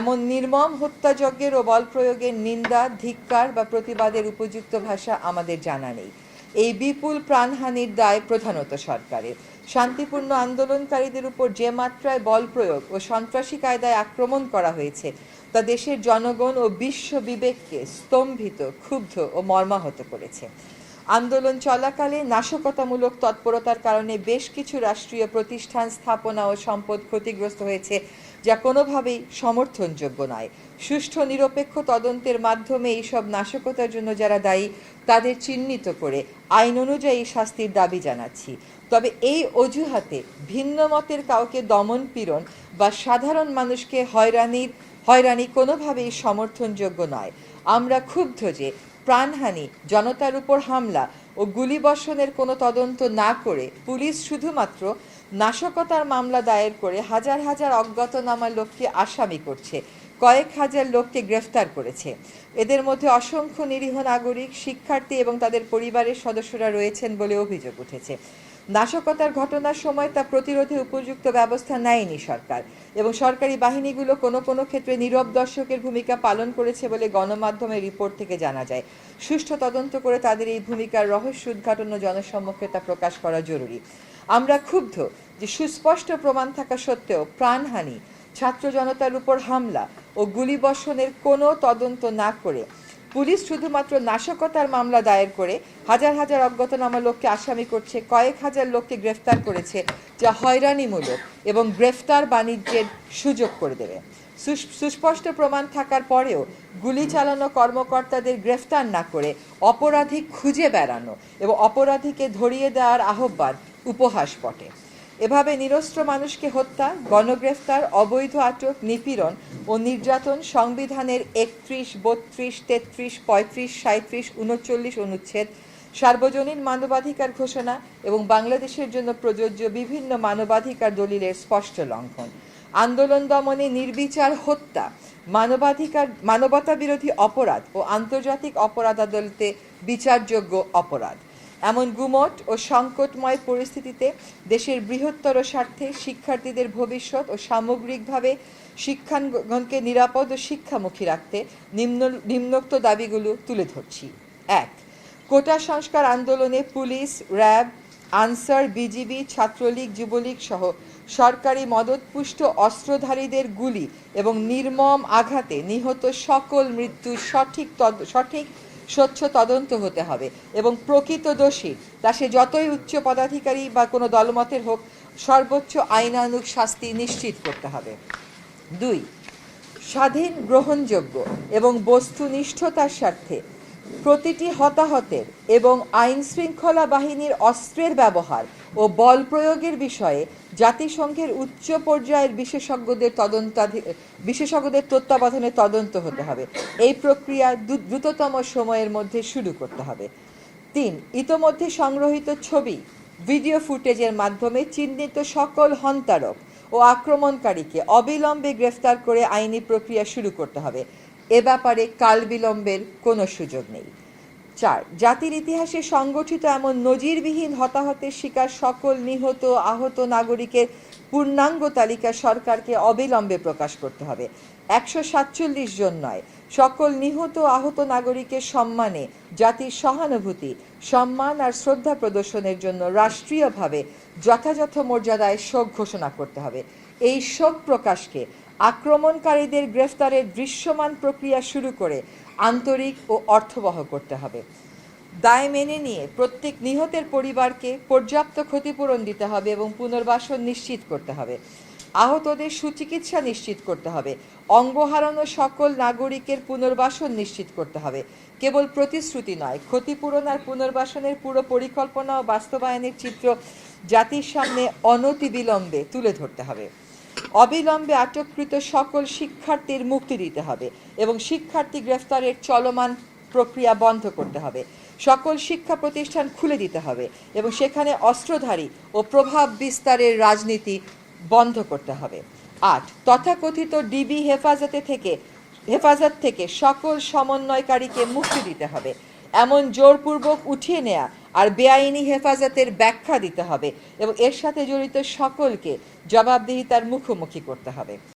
এমন নির্মম হত্যাযজ্ঞের ও বল প্রয়োগের নিন্দা, ধিক্কার বা প্রতিবাদের উপযুক্ত ভাষা আমাদের জানা নেই। এই বিপুল প্রাণহানির দায় প্রধানত সরকারের। শান্তিপূর্ণ আন্দোলনকারীদের উপর যে মাত্রায় বল প্রয়োগ ও সন্ত্রাসী কায়দায় আক্রমণ করা হয়েছে, তা দেশের জনগণ ও বিশ্ব বিবেককে স্তম্ভিত, ক্ষুব্ধ ও মর্মাহত করেছে। আন্দোলন চলাকালে নাশকতামূলক তৎপরতার কারণে বেশ কিছু রাষ্ট্রীয় প্রতিষ্ঠান স্থাপনা ও সম্পদ ক্ষতিগ্রস্ত হয়েছে, যা কোনোভাবেই সমর্থনযোগ্য নয়। সুষ্ঠু নিরপেক্ষ তদন্তের মাধ্যমে এইসব নাশকতার জন্য যারা দায়ী, তাদের চিহ্নিত করে আইন অনুযায়ী শাস্তির দাবি জানাচ্ছি। তবে এই অজুহাতে ভিন্ন মতের কাউকে দমন পীড়ন বা সাধারণ মানুষকে হয়রানির হয়রানি কোনোভাবেই সমর্থনযোগ্য নয়। আমরা ক্ষুব্ধ যে প্রাণহানি, জনতার উপর হামলা ও গুলিবর্ষণের কোনো তদন্ত না করে পুলিশ শুধুমাত্র নাশকতার মামলা দায়ের করে হাজার হাজার অজ্ঞাতনামা লোককে আসামি করছে, কয়েক হাজার লোককে গ্রেফতার করেছে। এদের মধ্যে অসংখ্য নিরীহ নাগরিক, শিক্ষার্থী এবং তাদের পরিবারের সদস্যরা রয়েছেন বলে অভিযোগ উঠেছে। নাশকতার ঘটনার সময় তা প্রতিরোধে উপযুক্ত ব্যবস্থা নেয়নি সরকার এবং সরকারি বাহিনীগুলো কোনো কোনো ক্ষেত্রে নীরব দর্শকের ভূমিকা পালন করেছে বলে গণমাধ্যমের রিপোর্ট থেকে জানা যায়। সুষ্ঠু তদন্ত করে তাদের এই ভূমিকার রহস্য উদ্ঘাটন ও জনসম্মুখে তা প্রকাশ করা জরুরি। আমরা ক্ষুব্ধ যে সুস্পষ্ট প্রমাণ থাকা সত্ত্বেও প্রাণহানি, ছাত্র জনতার উপর হামলা ও গুলিবর্ষণের কোনো তদন্ত না করে পুলিশ শুধুমাত্র নাশকতার মামলা দায়ের করে হাজার হাজার অজ্ঞাতনামা লোককে আসামি করছে, কয়েক হাজার লোককে গ্রেফতার করেছে, যা হয়রানিমূলক এবং গ্রেফতার বাণিজ্যের সুযোগ করে দেবে। সুস্পষ্ট প্রমাণ থাকার পরেও গুলি চালানো কর্মকর্তাদের গ্রেফতার না করে অপরাধী খুঁজে বেড়ানো এবং অপরাধীকে ধরিয়ে দেওয়ার আহ্বান উপহাস বটে। এভাবে নিরস্ত্র মানুষকে হত্যা, গণগ্রেফতার, অবৈধ আটক, নিপীড়ন ও নির্যাতন সংবিধানের একত্রিশ, বত্রিশ, তেত্রিশ, পঁয়ত্রিশ সাঁত্রিশ উনচল্লিশ অনুচ্ছেদ, সার্বজনীন মানবাধিকার ঘোষণা এবং বাংলাদেশের জন্য প্রযোজ্য বিভিন্ন মানবাধিকার দলিলের স্পষ্ট লঙ্ঘন। আন্দোলন দমনে নির্বিচার হত্যা, মানবাধিকার মানবতা বিরোধী অপরাধ ও আন্তর্জাতিক অপরাধ আদালতে বিচারযোগ্য অপরাধ। এমন গুমট ও সংকটময় পরিস্থিতিতে দেশের বৃহত্তর স্বার্থে শিক্ষার্থীদের ভবিষ্যৎ ও সামগ্রিকভাবে শিক্ষাঙ্গনকে নিরাপদ ও শিক্ষামুখী রাখতে নিম্ন, নিম্নোক্ত দাবিগুলো তুলে ধরছি। এক, কোটা সংস্কার আন্দোলনে police, RAB, Ansar, BGB, Chhatra League, Jubo League সহ সরকারি মদতপুষ্ট অস্ত্রধারীদের গুলি এবং নির্মম আঘাতে নিহত সকল মৃত্যুর সঠিক সঠিক স্বচ্ছ তদন্ত হতে হবে এবং প্রকৃত দোষী, তা সে যতই উচ্চ পদাধিকারী বা কোনো দলমতের হোক, সর্বোচ্চ আইনানুগ শাস্তি নিশ্চিত করতে হবে। দুই, স্বাধীন গ্রহণযোগ্য এবং বস্তুনিষ্ঠতার স্বার্থে প্রতিটি হতাহতের এবং আইন শৃঙ্খলা বাহিনীর অস্ত্রের ব্যবহার ও বল প্রয়োগের বিষয়ে জাতিসংঘের উচ্চ পর্যায়ের বিশেষজ্ঞদের তদন্তাধি, বিশেষজ্ঞদের তত্ত্বাবধানে তদন্ত হতে হবে। এই প্রক্রিয়া দ্রুততম সময়ের মধ্যে শুরু করতে হবে। তিন, ইতোমধ্যে সংগ্রহীত ছবি, ভিডিও ফুটেজের মাধ্যমে চিহ্নিত সকল হন্তারক ও আক্রমণকারীকে অবিলম্বে গ্রেফতার করে আইনি প্রক্রিয়া শুরু করতে হবে। এ ব্যাপারে কাল বিলম্বের কোনো সুযোগ নেই। চার, জাতির ইতিহাসে সংগঠিত এমন নজিরবিহীন হতাহতের শিকার সকল নিহত আহত নাগরিকের পূর্ণাঙ্গ তালিকা সরকারকে অবিলম্বে প্রকাশ করতে হবে। একশো সাতচল্লিশ জন নয়, সকল নিহত আহত নাগরিকের সম্মানে জাতির সহানুভূতি, সম্মান আর শ্রদ্ধা প্রদর্শনের জন্য রাষ্ট্রীয়ভাবে যথাযথ মর্যাদায় শোক ঘোষণা করতে হবে। এই শোক প্রকাশকে আক্রমণকারীদের গ্রেফতারের দৃশ্যমান প্রক্রিয়া শুরু করে আন্তরিক ও অর্থবহ করতে হবে। দায় মেনে নিয়ে প্রত্যেক নিহতের পরিবারকে পর্যাপ্ত ক্ষতিপূরণ দিতে হবে এবং পুনর্বাসন নিশ্চিত করতে হবে। আহতদের সুচিকিৎসা নিশ্চিত করতে হবে। অঙ্গ হারানো সকল নাগরিকের পুনর্বাসন নিশ্চিত করতে হবে। কেবল প্রতিশ্রুতি নয়, ক্ষতিপূরণ আর পুনর্বাসনের পুরো পরিকল্পনা ও বাস্তবায়নের চিত্র জাতির সামনে অনতিবিলম্বে তুলে ধরতে হবে। অবিলম্বে আটককৃত সকল শিক্ষার্থীর মুক্তি দিতে হবে এবং শিক্ষার্থী গ্রেফতারের চলমান প্রক্রিয়া বন্ধ করতে হবে। সকল শিক্ষা প্রতিষ্ঠান খুলে দিতে হবে এবং সেখানে অস্ত্রধারী ও প্রভাব বিস্তারের রাজনীতি বন্ধ করতে হবে। আট, তথাকথিত ডিবি হেফাজতে থেকে, হেফাজত থেকে সকল সমন্বয়কারীকে মুক্তি দিতে হবে। এমন জোরপূর্বক উঠিয়ে নেয়া আর বেআইনি হেফাজতের ব্যাখ্যা দিতে হবে এবং এর সাথে জড়িত সকলকে জবাবদিহিতার মুখোমুখি করতে হবে।